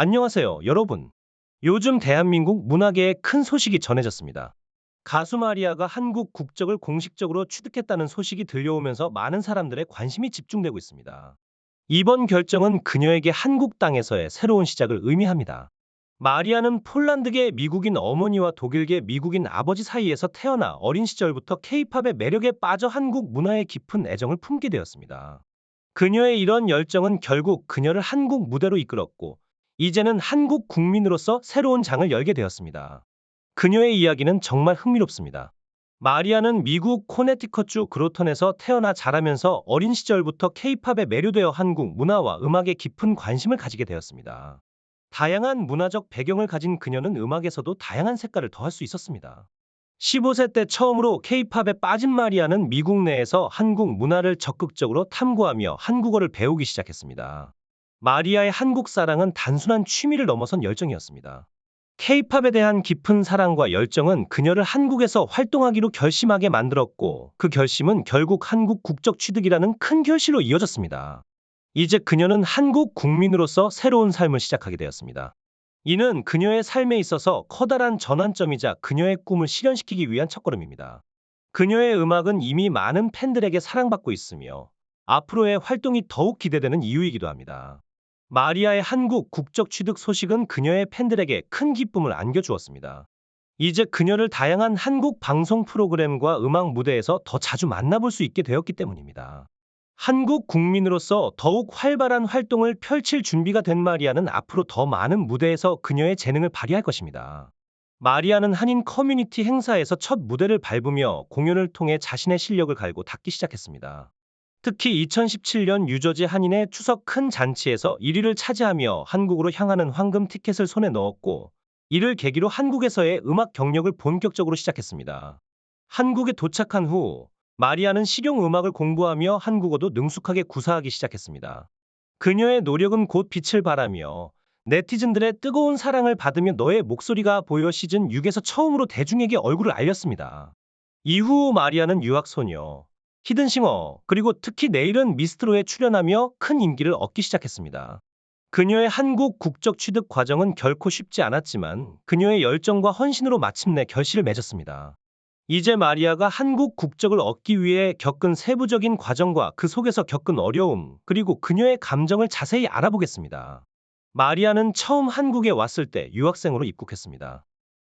안녕하세요, 여러분. 요즘 대한민국 문화계에 큰 소식이 전해졌습니다. 가수 마리아가 한국 국적을 공식적으로 취득했다는 소식이 들려오면서 많은 사람들의 관심이 집중되고 있습니다. 이번 결정은 그녀에게 한국 땅에서의 새로운 시작을 의미합니다. 마리아는 폴란드계 미국인 어머니와 독일계 미국인 아버지 사이에서 태어나 어린 시절부터 케이팝의 매력에 빠져 한국 문화에 깊은 애정을 품게 되었습니다. 그녀의 이런 열정은 결국 그녀를 한국 무대로 이끌었고 이제는 한국 국민으로서 새로운 장을 열게 되었습니다. 그녀의 이야기는 정말 흥미롭습니다. 마리아는 미국 코네티컷주 그로턴에서 태어나 자라면서 어린 시절부터 케이팝에 매료되어 한국 문화와 음악에 깊은 관심을 가지게 되었습니다. 다양한 문화적 배경을 가진 그녀는 음악에서도 다양한 색깔을 더할 수 있었습니다. 15세 때 처음으로 케이팝에 빠진 마리아는 미국 내에서 한국 문화를 적극적으로 탐구하며 한국어를 배우기 시작했습니다. 마리아의 한국 사랑은 단순한 취미를 넘어선 열정이었습니다. 케이팝에 대한 깊은 사랑과 열정은 그녀를 한국에서 활동하기로 결심하게 만들었고 그 결심은 결국 한국 국적 취득이라는 큰 결실로 이어졌습니다. 이제 그녀는 한국 국민으로서 새로운 삶을 시작하게 되었습니다. 이는 그녀의 삶에 있어서 커다란 전환점이자 그녀의 꿈을 실현시키기 위한 첫걸음입니다. 그녀의 음악은 이미 많은 팬들에게 사랑받고 있으며 앞으로의 활동이 더욱 기대되는 이유이기도 합니다. 마리아의 한국 국적 취득 소식은 그녀의 팬들에게 큰 기쁨을 안겨주었습니다. 이제 그녀를 다양한 한국 방송 프로그램과 음악 무대에서 더 자주 만나볼 수 있게 되었기 때문입니다. 한국 국민으로서 더욱 활발한 활동을 펼칠 준비가 된 마리아는 앞으로 더 많은 무대에서 그녀의 재능을 발휘할 것입니다. 마리아는 한인 커뮤니티 행사에서 첫 무대를 밟으며 공연을 통해 자신의 실력을 갈고 닦기 시작했습니다. 특히 2017년 유저지 한인의 추석 큰 잔치에서 1위를 차지하며 한국으로 향하는 황금 티켓을 손에 넣었고 이를 계기로 한국에서의 음악 경력을 본격적으로 시작했습니다. 한국에 도착한 후 마리아는 실용 음악을 공부하며 한국어도 능숙하게 구사하기 시작했습니다. 그녀의 노력은 곧 빛을 발하며 네티즌들의 뜨거운 사랑을 받으며 너의 목소리가 보여 시즌 6에서 처음으로 대중에게 얼굴을 알렸습니다. 이후 마리아는 유학소녀, 히든싱어, 그리고 특히 내일은 미스트로에 출연하며 큰 인기를 얻기 시작했습니다. 그녀의 한국 국적 취득 과정은 결코 쉽지 않았지만 그녀의 열정과 헌신으로 마침내 결실을 맺었습니다. 이제 마리아가 한국 국적을 얻기 위해 겪은 세부적인 과정과 그 속에서 겪은 어려움, 그리고 그녀의 감정을 자세히 알아보겠습니다. 마리아는 처음 한국에 왔을 때 유학생으로 입국했습니다.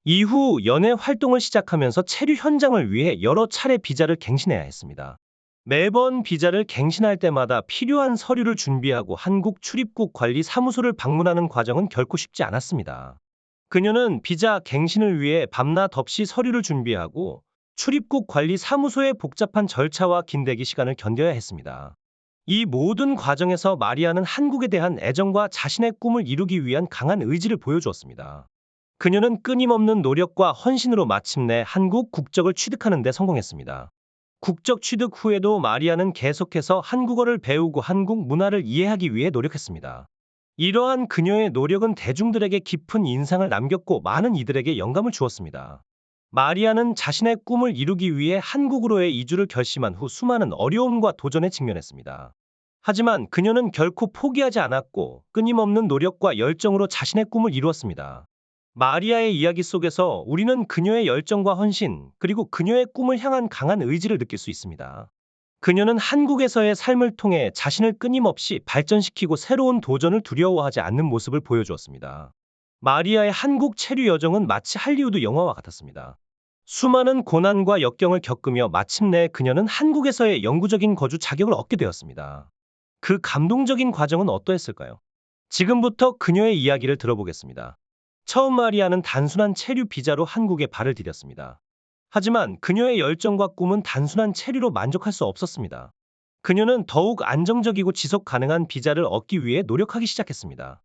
이후 연애 활동을 시작하면서 체류 현장을 위해 여러 차례 비자를 갱신해야 했습니다. 매번 비자를 갱신할 때마다 필요한 서류를 준비하고 한국 출입국 관리 사무소를 방문하는 과정은 결코 쉽지 않았습니다. 그녀는 비자 갱신을 위해 밤낮 없이 서류를 준비하고 출입국 관리 사무소의 복잡한 절차와 긴 대기 시간을 견뎌야 했습니다. 이 모든 과정에서 마리아는 한국에 대한 애정과 자신의 꿈을 이루기 위한 강한 의지를 보여주었습니다. 그녀는 끊임없는 노력과 헌신으로 마침내 한국 국적을 취득하는 데 성공했습니다. 국적 취득 후에도 마리아는 계속해서 한국어를 배우고 한국 문화를 이해하기 위해 노력했습니다. 이러한 그녀의 노력은 대중들에게 깊은 인상을 남겼고 많은 이들에게 영감을 주었습니다. 마리아는 자신의 꿈을 이루기 위해 한국으로의 이주를 결심한 후 수많은 어려움과 도전에 직면했습니다. 하지만 그녀는 결코 포기하지 않았고 끊임없는 노력과 열정으로 자신의 꿈을 이루었습니다. 마리아의 이야기 속에서 우리는 그녀의 열정과 헌신, 그리고 그녀의 꿈을 향한 강한 의지를 느낄 수 있습니다. 그녀는 한국에서의 삶을 통해 자신을 끊임없이 발전시키고 새로운 도전을 두려워하지 않는 모습을 보여주었습니다. 마리아의 한국 체류 여정은 마치 할리우드 영화와 같았습니다. 수많은 고난과 역경을 겪으며 마침내 그녀는 한국에서의 영구적인 거주 자격을 얻게 되었습니다. 그 감동적인 과정은 어떠했을까요? 지금부터 그녀의 이야기를 들어보겠습니다. 처음 마리아는 단순한 체류 비자로 한국에 발을 디뎠습니다. 하지만 그녀의 열정과 꿈은 단순한 체류로 만족할 수 없었습니다. 그녀는 더욱 안정적이고 지속 가능한 비자를 얻기 위해 노력하기 시작했습니다.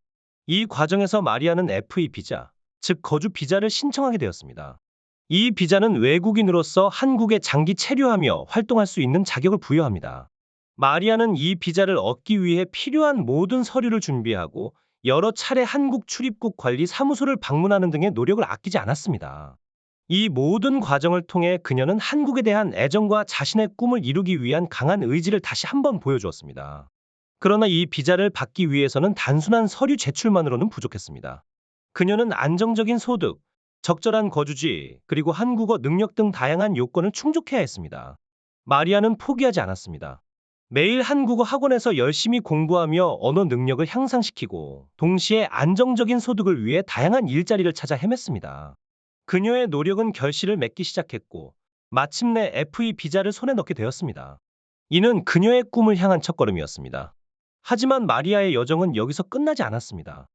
이 과정에서 마리아는 FE 비자, 즉 거주 비자를 신청하게 되었습니다. 이 비자는 외국인으로서 한국에 장기 체류하며 활동할 수 있는 자격을 부여합니다. 마리아는 이 비자를 얻기 위해 필요한 모든 서류를 준비하고 여러 차례 한국 출입국 관리 사무소를 방문하는 등의 노력을 아끼지 않았습니다. 이 모든 과정을 통해 그녀는 한국에 대한 애정과 자신의 꿈을 이루기 위한 강한 의지를 다시 한번 보여주었습니다. 그러나 이 비자를 받기 위해서는 단순한 서류 제출만으로는 부족했습니다. 그녀는 안정적인 소득, 적절한 거주지, 그리고 한국어 능력 등 다양한 요건을 충족해야 했습니다. 마리아는 포기하지 않았습니다. 매일 한국어 학원에서 열심히 공부하며 언어 능력을 향상시키고 동시에 안정적인 소득을 위해 다양한 일자리를 찾아 헤맸습니다. 그녀의 노력은 결실을 맺기 시작했고 마침내 FE 비자를 손에 넣게 되었습니다. 이는 그녀의 꿈을 향한 첫걸음이었습니다. 하지만 마리아의 여정은 여기서 끝나지 않았습니다.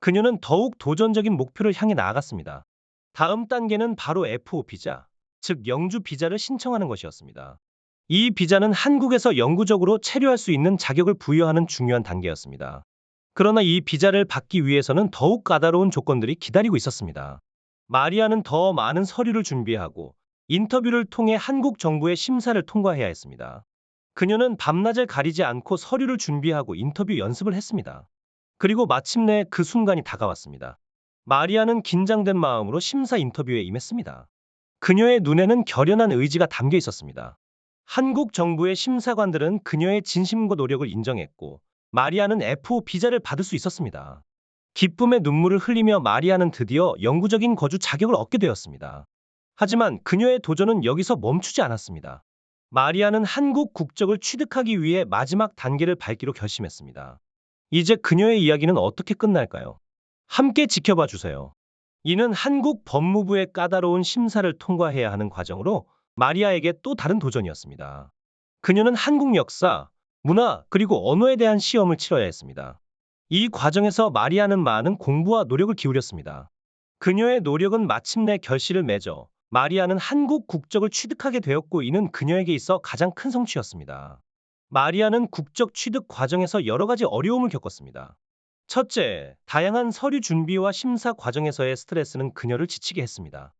그녀는 더욱 도전적인 목표를 향해 나아갔습니다. 다음 단계는 바로 F5 비자, 즉 영주 비자를 신청하는 것이었습니다. 이 비자는 한국에서 영구적으로 체류할 수 있는 자격을 부여하는 중요한 단계였습니다. 그러나 이 비자를 받기 위해서는 더욱 까다로운 조건들이 기다리고 있었습니다. 마리아는 더 많은 서류를 준비하고 인터뷰를 통해 한국 정부의 심사를 통과해야 했습니다. 그녀는 밤낮을 가리지 않고 서류를 준비하고 인터뷰 연습을 했습니다. 그리고 마침내 그 순간이 다가왔습니다. 마리아는 긴장된 마음으로 심사 인터뷰에 임했습니다. 그녀의 눈에는 결연한 의지가 담겨 있었습니다. 한국 정부의 심사관들은 그녀의 진심과 노력을 인정했고 마리아는 F5 비자를 받을 수 있었습니다. 기쁨의 눈물을 흘리며 마리아는 드디어 영구적인 거주 자격을 얻게 되었습니다. 하지만 그녀의 도전은 여기서 멈추지 않았습니다. 마리아는 한국 국적을 취득하기 위해 마지막 단계를 밟기로 결심했습니다. 이제 그녀의 이야기는 어떻게 끝날까요? 함께 지켜봐 주세요. 이는 한국 법무부의 까다로운 심사를 통과해야 하는 과정으로 마리아에게 또 다른 도전이었습니다. 그녀는 한국 역사, 문화, 그리고 언어에 대한 시험을 치러야 했습니다. 이 과정에서 마리아는 많은 공부와 노력을 기울였습니다. 그녀의 노력은 마침내 결실을 맺어 마리아는 한국 국적을 취득하게 되었고 이는 그녀에게 있어 가장 큰 성취였습니다. 마리아는 국적 취득 과정에서 여러 가지 어려움을 겪었습니다. 첫째, 다양한 서류 준비와 심사 과정에서의 스트레스는 그녀를 지치게 했습니다.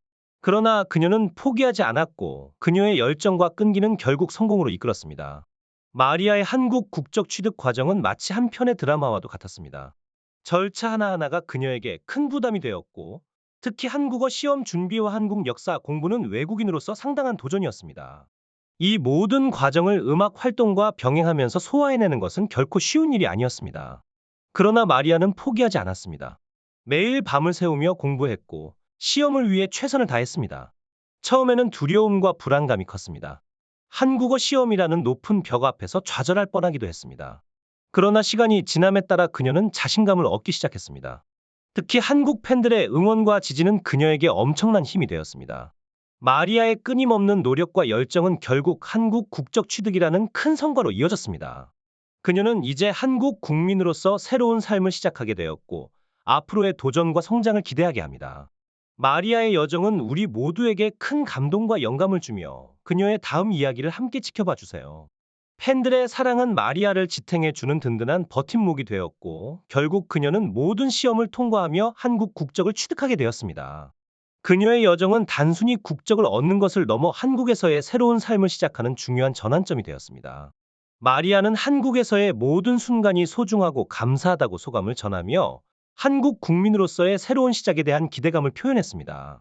그러나 그녀는 포기하지 않았고 그녀의 열정과 끈기는 결국 성공으로 이끌었습니다. 마리아의 한국 국적 취득 과정은 마치 한 편의 드라마와도 같았습니다. 절차 하나하나가 그녀에게 큰 부담이 되었고 특히 한국어 시험 준비와 한국 역사 공부는 외국인으로서 상당한 도전이었습니다. 이 모든 과정을 음악 활동과 병행하면서 소화해내는 것은 결코 쉬운 일이 아니었습니다. 그러나 마리아는 포기하지 않았습니다. 매일 밤을 새우며 공부했고 시험을 위해 최선을 다했습니다. 처음에는 두려움과 불안감이 컸습니다. 한국어 시험이라는 높은 벽 앞에서 좌절할 뻔하기도 했습니다. 그러나 시간이 지남에 따라 그녀는 자신감을 얻기 시작했습니다. 특히 한국 팬들의 응원과 지지는 그녀에게 엄청난 힘이 되었습니다. 마리아의 끊임없는 노력과 열정은 결국 한국 국적 취득이라는 큰 성과로 이어졌습니다. 그녀는 이제 한국 국민으로서 새로운 삶을 시작하게 되었고 앞으로의 도전과 성장을 기대하게 합니다. 마리아의 여정은 우리 모두에게 큰 감동과 영감을 주며 그녀의 다음 이야기를 함께 지켜봐 주세요. 팬들의 사랑은 마리아를 지탱해 주는 든든한 버팀목이 되었고 결국 그녀는 모든 시험을 통과하며 한국 국적을 취득하게 되었습니다. 그녀의 여정은 단순히 국적을 얻는 것을 넘어 한국에서의 새로운 삶을 시작하는 중요한 전환점이 되었습니다. 마리아는 한국에서의 모든 순간이 소중하고 감사하다고 소감을 전하며 한국 국민으로서의 새로운 시작에 대한 기대감을 표현했습니다.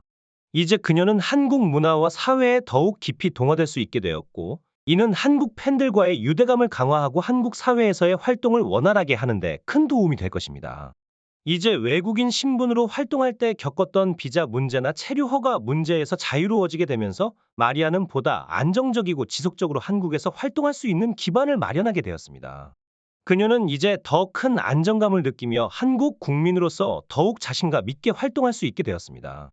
이제 그녀는 한국 문화와 사회에 더욱 깊이 동화될 수 있게 되었고, 이는 한국 팬들과의 유대감을 강화하고 한국 사회에서의 활동을 원활하게 하는데 큰 도움이 될 것입니다. 이제 외국인 신분으로 활동할 때 겪었던 비자 문제나 체류 허가 문제에서 자유로워지게 되면서 마리아는 보다 안정적이고 지속적으로 한국에서 활동할 수 있는 기반을 마련하게 되었습니다. 그녀는 이제 더 큰 안정감을 느끼며 한국 국민으로서 더욱 자신감 있게 활동할 수 있게 되었습니다.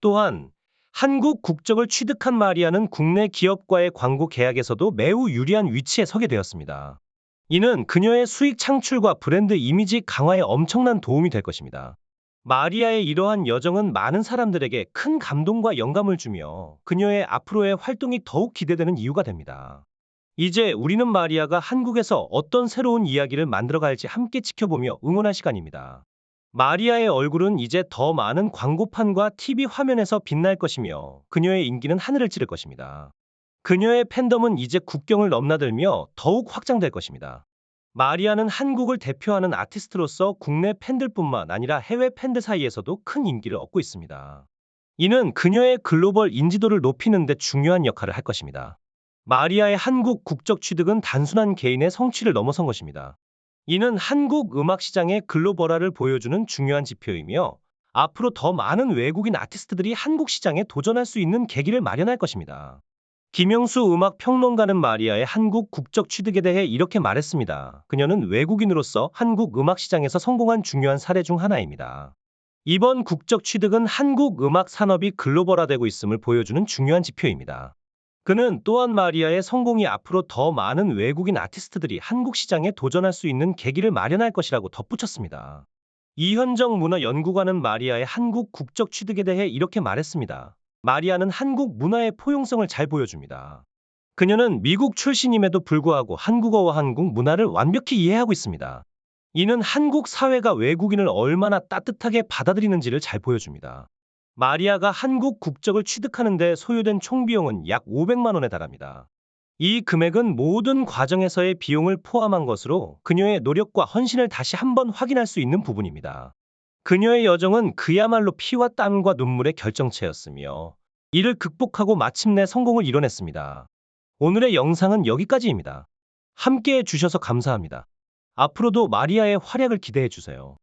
또한 한국 국적을 취득한 마리아는 국내 기업과의 광고 계약에서도 매우 유리한 위치에 서게 되었습니다. 이는 그녀의 수익 창출과 브랜드 이미지 강화에 엄청난 도움이 될 것입니다. 마리아의 이러한 여정은 많은 사람들에게 큰 감동과 영감을 주며 그녀의 앞으로의 활동이 더욱 기대되는 이유가 됩니다. 이제 우리는 마리아가 한국에서 어떤 새로운 이야기를 만들어갈지 함께 지켜보며 응원할 시간입니다. 마리아의 얼굴은 이제 더 많은 광고판과 TV 화면에서 빛날 것이며 그녀의 인기는 하늘을 찌를 것입니다. 그녀의 팬덤은 이제 국경을 넘나들며 더욱 확장될 것입니다. 마리아는 한국을 대표하는 아티스트로서 국내 팬들뿐만 아니라 해외 팬들 사이에서도 큰 인기를 얻고 있습니다. 이는 그녀의 글로벌 인지도를 높이는 데 중요한 역할을 할 것입니다. 마리아의 한국 국적 취득은 단순한 개인의 성취를 넘어선 것입니다. 이는 한국 음악 시장의 글로벌화를 보여주는 중요한 지표이며 앞으로 더 많은 외국인 아티스트들이 한국 시장에 도전할 수 있는 계기를 마련할 것입니다. 김영수 음악 평론가는 마리아의 한국 국적 취득에 대해 이렇게 말했습니다. 그녀는 외국인으로서 한국 음악 시장에서 성공한 중요한 사례 중 하나입니다. 이번 국적 취득은 한국 음악 산업이 글로벌화되고 있음을 보여주는 중요한 지표입니다. 그는 또한 마리아의 성공이 앞으로 더 많은 외국인 아티스트들이 한국 시장에 도전할 수 있는 계기를 마련할 것이라고 덧붙였습니다. 이현정 문화연구관은 마리아의 한국 국적 취득에 대해 이렇게 말했습니다. 마리아는 한국 문화의 포용성을 잘 보여줍니다. 그녀는 미국 출신임에도 불구하고 한국어와 한국 문화를 완벽히 이해하고 있습니다. 이는 한국 사회가 외국인을 얼마나 따뜻하게 받아들이는지를 잘 보여줍니다. 마리아가 한국 국적을 취득하는 데 소요된 총 비용은 약 500만 원에 달합니다. 이 금액은 모든 과정에서의 비용을 포함한 것으로 그녀의 노력과 헌신을 다시 한번 확인할 수 있는 부분입니다. 그녀의 여정은 그야말로 피와 땀과 눈물의 결정체였으며 이를 극복하고 마침내 성공을 이뤄냈습니다. 오늘의 영상은 여기까지입니다. 함께 해 주셔서 감사합니다. 앞으로도 마리아의 활약을 기대해 주세요.